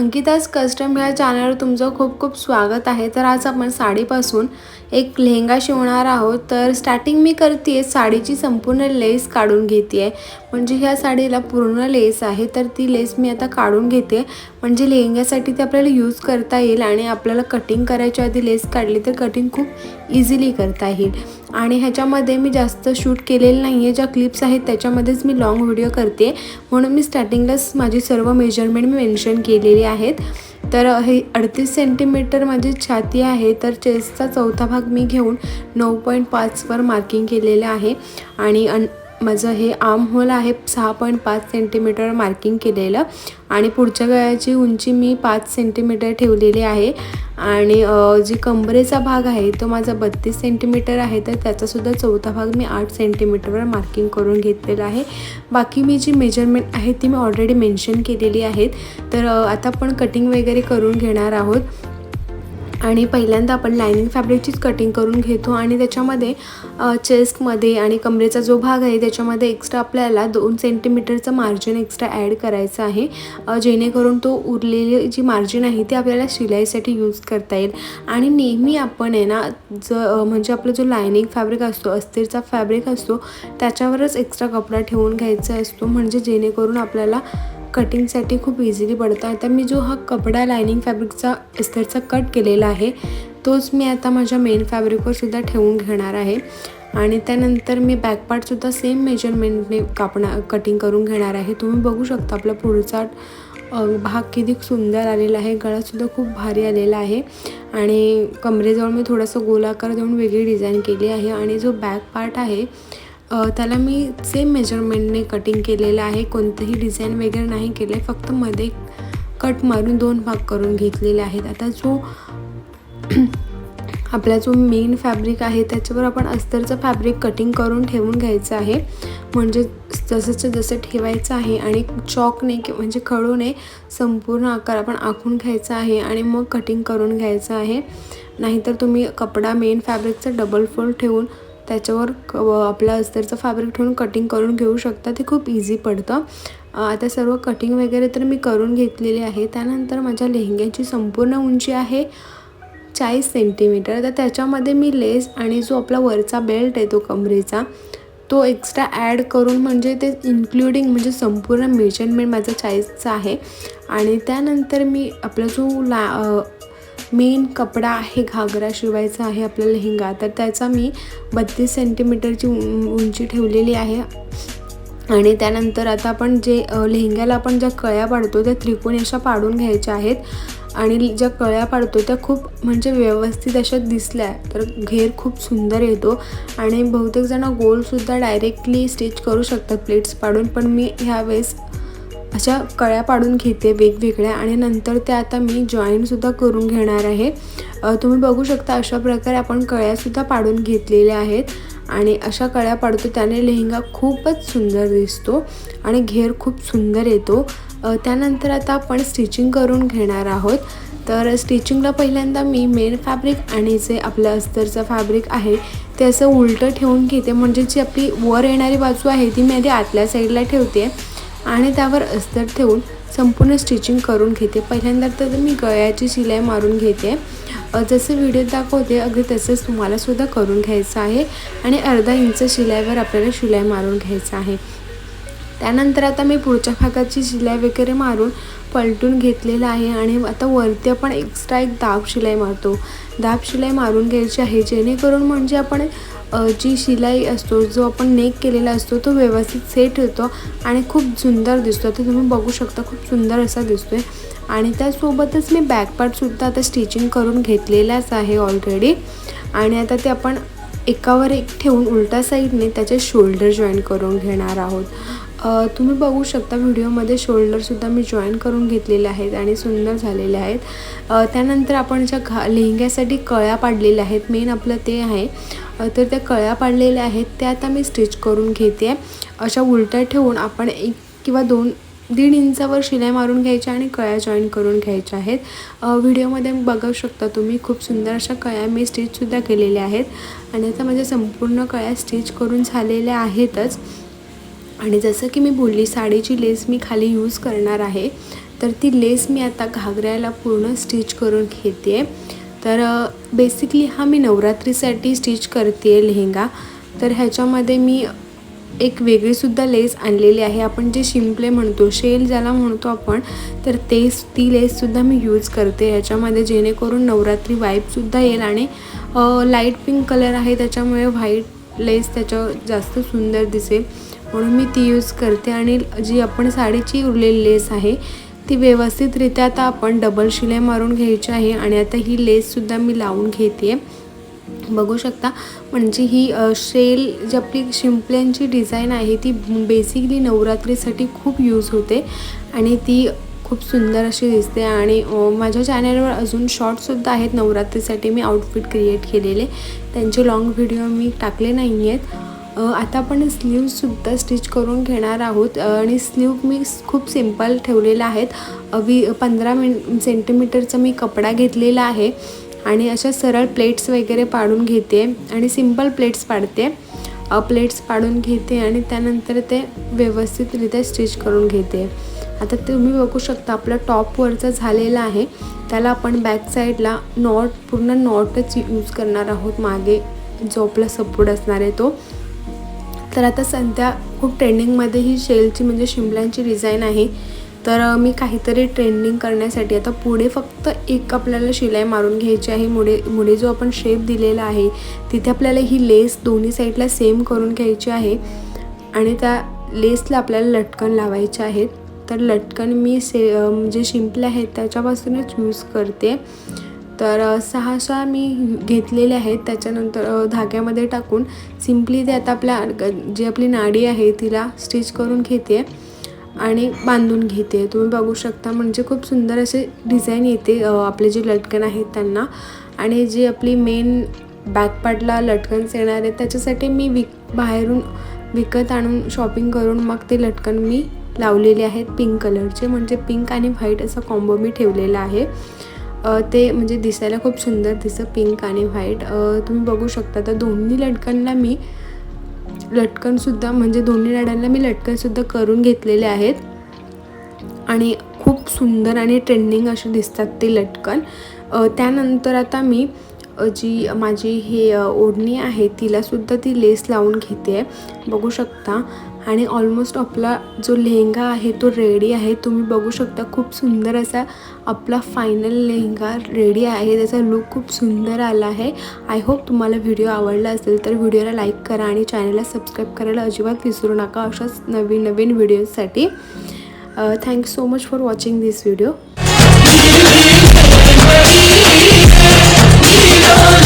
अंकिताज custom ह्या चॅनलवर तुमचं खूप खूप स्वागत आहे. तर आज आपण साडीपासून एक लेहंगा शिवणार आहोत. तर स्टार्टिंग मी करते आहे साडीची संपूर्ण लेस काढून घेते आहे म्हणजे ह्या साडीला पूर्ण लेस आहे तर ती लेस मी आता काढून घेते. म्हणजे लेहंग्यासाठी ते आपल्याला यूज करता येईल आणि आपल्याला कटिंग करायच्या आधी लेस काढली तर कटिंग खूप इझिली करता येईल. आणि ह्याच्यामध्ये मी जास्त शूट केलेलं नाही आहे ज्या क्लिप्स आहेत त्याच्यामध्येच मी लॉंग व्हिडिओ करते. म्हणून मी स्टार्टिंगलाच माझी सर्व मेजरमेंट मी मेन्शन केलेली आहेत. तर हे अडतीस सेंटीमीटर माझी छाती आहे तर चेस्टचा चौथा भाग मी घेऊन नऊ पॉईंट पाचवर मार्किंग केलेलं आहे. आणि अन माझं हे आर्म होल आहे सहा पॉईंट पाच सेंटीमीटर मार्किंग केलेलं. आणि पुढच्या गळ्याची उंची मी पाच सेंटीमीटर ठेवलेली आहे. आणि जी कंबरेचा भाग आहे तो माझा बत्तीस सेंटीमीटर आहे तर त्याचासुद्धा चौथा भाग मी आठ सेंटीमीटरवर मार्किंग करून घेतलेला आहे. बाकी मी जी मेजरमेंट आहे ती मी ऑलरेडी मेन्शन केलेली आहेत. तर आता आपण कटिंग वगैरे करून घेणार आहोत. आणि पहिल्यांदा आपण लायनिंग फॅब्रिकचीच कटिंग करून घेतो आणि त्याच्यामध्ये चेस्टमध्ये आणि कमरेचा जो भाग आहे त्याच्यामध्ये एक्स्ट्रा आपल्याला दोन सेंटीमीटरचं मार्जिन एक्स्ट्रा ॲड करायचं आहे जेणेकरून तो उरलेली जी मार्जिन आहे ती आपल्याला शिलाईसाठी यूज करता येईल. आणि नेहमी आपण आहे ना ज म्हणजे आपला जो लायनिंग फॅब्रिक असतो अस्थिरचा फॅब्रिक असतो त्याच्यावरच एक्स्ट्रा कपडा ठेवून घ्यायचा असतो म्हणजे जेणेकरून आपल्याला कटिंगसाठी खूप इझिली पडतो. आता मी जो हा कपडा लायनिंग फॅब्रिकचा इस्तरचा कट केलेला आहे तोच मी आता माझ्या मेन फॅब्रिकवर सुद्धा ठेवून घेणार आहे. आणि त्यानंतर मी बॅकपार्टसुद्धा सेम मेजरमेंटने कापणा कटिंग करून घेणार आहे. तुम्ही बघू शकता आपला पुढचा भाग किती सुंदर आलेला आहे. गळासुद्धा खूप भारी आलेला आहे. आणि कमरेजवळ मी थोडासा गोलाकार देऊन वेगळी डिझाईन केली आहे. आणि जो बॅक पार्ट आहे त्याला मी सेम मेजरमेंटने कटिंग केलेलं आहे. कोणतंही डिझाईन वगैरे नाही केलं आहे फक्त मध्ये कट मारून दोन भाग करून घेतलेले आहेत. आता जो आपला जो मेन फॅब्रिक आहे त्याच्यावर आपण अस्तरचं फॅब्रिक कटिंग करून ठेवून घ्यायचं आहे. म्हणजे जसंच्या जसं ठेवायचं आहे आणि चॉकने कि म्हणजे खळूने संपूर्ण आकार आपण आखून घ्यायचा आहे आणि मग कटिंग करून घ्यायचं आहे. नाहीतर तुम्ही कपडा मेन फॅब्रिकचं डबल फोल्ड ठेवून त्याच्यावर क आपलं अस्तरचं फॅब्रिक ठेवून कटिंग करून घेऊ शकता ते खूप इझी पडतं. आता सर्व कटिंग वगैरे तर मी करून घेतलेली आहे. त्यानंतर माझ्या लेहंग्याची संपूर्ण उंची आहे चाळीस सेंटीमीटर तर त्याच्यामध्ये मी लेस आणि जो आपला वरचा बेल्ट आहे तो कमरेचा तो एक्स्ट्रा ॲड करून म्हणजे ते इन्क्लुडिंग म्हणजे संपूर्ण मेजरमेंट माझा चाळीसचा आहे. आणि त्यानंतर मी आपला जो ला मेन कपडा आहे घागरा शिवायचा आहे आपला लेहंगा. तर त्याचा मी बत्तीस सेंटीमीटरची उंची ठेवलेली आहे. आणि त्यानंतर आता आपण जे लेहंग्याला आपण ज्या कळ्या पाडतो त्या त्रिकोणी अशा पाडून घ्यायच्या आहेत. आणि ज्या कळ्या पाडतो त्या खूप म्हणजे व्यवस्थित अशा दिसल्या तर घेर खूप सुंदर येतो. आणि बहुतेक जण गोलसुद्धा डायरेक्टली स्टिच करू शकतात प्लेट्स पाडून. पण मी ह्यावेळेस अशा कळ्या पाडून घेते वेगवेगळ्या आणि नंतर त्या आता मी जॉईनसुद्धा करून घेणार आहे. तुम्ही बघू शकता अशा प्रकारे आपण कळ्यासुद्धा पाडून घेतलेल्या आहेत आणि अशा कळ्या पाडतो त्याने लेहंगा खूपच सुंदर दिसतो आणि घेर खूप सुंदर येतो. त्यानंतर आता आपण स्टिचिंग करून घेणार आहोत. तर स्टिचिंगला पहिल्यांदा मी मेन फॅब्रिक आणि जे आपलं अस्तरचं फॅब्रिक आहे ते असं उलटं ठेवून घेते. म्हणजे जी आपली वर येणारी बाजू आहे ती मी आधी आतल्या साईडला ठेवते. आणि त्यावर अस्तर ठेवून संपूर्ण स्टिचिंग करून घेते. पहिल्यांदा तर मी गळ्याची शिलाई मारून घेते. जसं व्हिडिओ दाखवते अगदी तसंच तुम्हालासुद्धा करून घ्यायचं आहे आणि अर्धा इंच शिलाईवर आपल्याला शिलाई मारून घ्यायचं आहे. त्यानंतर आता मी पुढच्या भागाची शिलाई वगैरे मारून पलटून घेतलेलं आहे आणि आता वरती आपण एक्स्ट्रा एक दाब शिलाई मारतो. दाब शिलाई मारून घ्यायची आहे जेणेकरून म्हणजे आपण जी शिलाई असतो जो आपण नेक केलेला असतो तो व्यवस्थित सेट होतो आणि खूप सुंदर दिसतो. तर तुम्ही बघू शकता खूप सुंदर असा दिसतो आहे आणि त्यासोबतच मी बॅकपार्टसुद्धा आता स्टिचिंग करून घेतलेलाच आहे ऑलरेडी आणि आता ते आपण एकावर एक ठेवून उलटा साईडने त्याचे शोल्डर जॉईन करून घेणार आहोत. तुम्ही बघू शकता व्हिडिओमध्ये शोल्डरसुद्धा मी जॉईन करून घेतलेले आहेत आणि सुंदर झालेले आहेत. त्यानंतर आपण ज्या घा लेहंग्यासाठी कळ्या पाडलेल्या आहेत मेन आपलं ते आहे. तर त्या कळ्या पाडलेल्या आहेत त्या आता मी स्टिच करून घेते. अशा उलट्या ठेवून आपण एक किंवा दोन दीड इंचावर शिलाई मारून घ्यायच्या आणि कळ्या जॉईन करून घ्यायच्या आहेत. व्हिडिओमध्ये बघू शकता तुम्ही खूप सुंदर अशा कळ्या मी स्टिचसुद्धा केलेल्या आहेत. आणि आता माझ्या संपूर्ण कळ्या स्टिच करून झालेल्या आहेतच. आणि जसं की मी बोलली साडीची लेस मी खाली यूज करणार आहे. तर ती लेस मी आता घागऱ्याला पूर्ण स्टिच करून घेते. तर बेसिकली हा मी नवरात्रीसाठी स्टिच करते लेहंगा. तर ह्याच्यामध्ये मी एक वेगळीसुद्धा लेस आणलेली आहे. आपण जे शिंपले म्हणतो शेल ज्याला म्हणतो आपण तर तेच ती लेससुद्धा मी यूज करते. ह्याच्यामध्ये जेणेकरून नवरात्री वाईपसुद्धा येईल आणि लाइट पिंक कलर आहे त्याच्यामुळे व्हाईट लेस त्याच्या जास्त सुंदर दिसेल. म्हणून मी ती यूज करते आणि जी आपण साडीची उरलेली लेस आहे ती व्यवस्थितरित्या आता आपण डबल शिलाई मारून घ्यायची आहे आणि आता ही लेससुद्धा मी लावून घेते. बघू शकता म्हणजे ही शेल जी आपली शिंपल्यांची डिझाईन आहे ती बेसिकली नवरात्रीसाठी खूप यूज होते आणि ती खूप सुंदर अशी दिसते आणि माझ्या चॅनलवर अजून शॉर्टसुद्धा आहेत नवरात्रीसाठी मी आउटफिट क्रिएट केलेले. त्यांचे लाँग व्हिडिओ मी टाकले नाही आहेत आता आपण स्लीवसुद्धा स्टिच करून घेणार आहोत. आणि स्लीव मी खूप सिंपल ठेवलेलं आहेत. वी पंधरा मिन सेंटीमीटरचा मी कपडा घेतलेला आहे. आणि अशा सरळ प्लेट्स वगैरे पाडून घेते. आणि सिंपल प्लेट्स पाडते. प्लेट्स पाडून घेते आणि त्यानंतर ते व्यवस्थितरित्या स्टिच करून घेते. आता तुम्ही बघू शकता आपला टॉपवरचा झालेला आहे. त्याला आपण बॅक साईडला नॉट पूर्ण नॉटच यूज करणार आहोत. मागे जो आपला सपोर्ट असणार आहे तो. तर आता सध्या खूप ट्रेंडिंगमध्ये ही शेलची म्हणजे शिमल्यांची डिझाईन आहे. तर मी काहीतरी ट्रेंडिंग करण्यासाठी आता पुढे फक्त एक आपल्याला शिलाई मारून घ्यायची आहे. मुळे मुळे जो आपण शेप दिलेला आहे तिथे आपल्याला ही लेस दोन्ही साईडला सेम करून घ्यायची आहे. आणि त्या लेसला आपल्याला लटकन लावायचे आहेत. तर लटकन मी से म्हणजे जे शिंपले आहेत त्याच्यापासूनच यूज करते. तर सहा सहाशा मी घेतलेले आहेत. त्याच्यानंतर धाग्यामध्ये टाकून सिम्पली ते आता आपल्या जी आपली नाडी आहे तिला स्टिच करून घेते आणि बांधून घेते. तुम्ही बघू शकता म्हणजे खूप सुंदर असे डिझाईन येते आपले जे लटकन आहेत त्यांना. आणि जी आपली मेन बॅक लटकन्स येणार आहेत त्याच्यासाठी मी विक बाहेरून विकत आणून शॉपिंग करून मग ते लटकन मी लावलेले आहेत पिंक कलरचे. म्हणजे पिंक आणि व्हाईट असा कॉम्बो मी ठेवलेला आहे. ते म्हणजे दिसायला खूप सुंदर दिसतं पिंक आणि व्हाईट तुम्ही बघू शकता तर दोन्ही लटकनला मी लटकनसुद्धा म्हणजे दोन्ही लाड्यांना मी लटकनसुद्धा करून घेतलेले आहेत. आणि खूप सुंदर आणि ट्रेंडिंग असे दिसतात ते लटकन. त्यानंतर आता मी जी माझी हे ओढणी आहे तिलासुद्धा ती लेस लावून घेते. बघू शकता. आणि ऑलमोस्ट आपला जो लेहंगा आहे तो रेडी आहे. तुम्ही बघू शकता खूप सुंदर असा आपला फायनल लेहंगा रेडी आहे. त्याचा लुक खूप सुंदर आला आहे. आय होप तुम्हाला व्हिडिओ आवडला असेल तर व्हिडिओला लाईक करा आणि चॅनलला सबस्क्राईब करायला अजिबात विसरू नका अशाच नवीन नवीन व्हिडिओजसाठी thank you so much for watching this video Lord.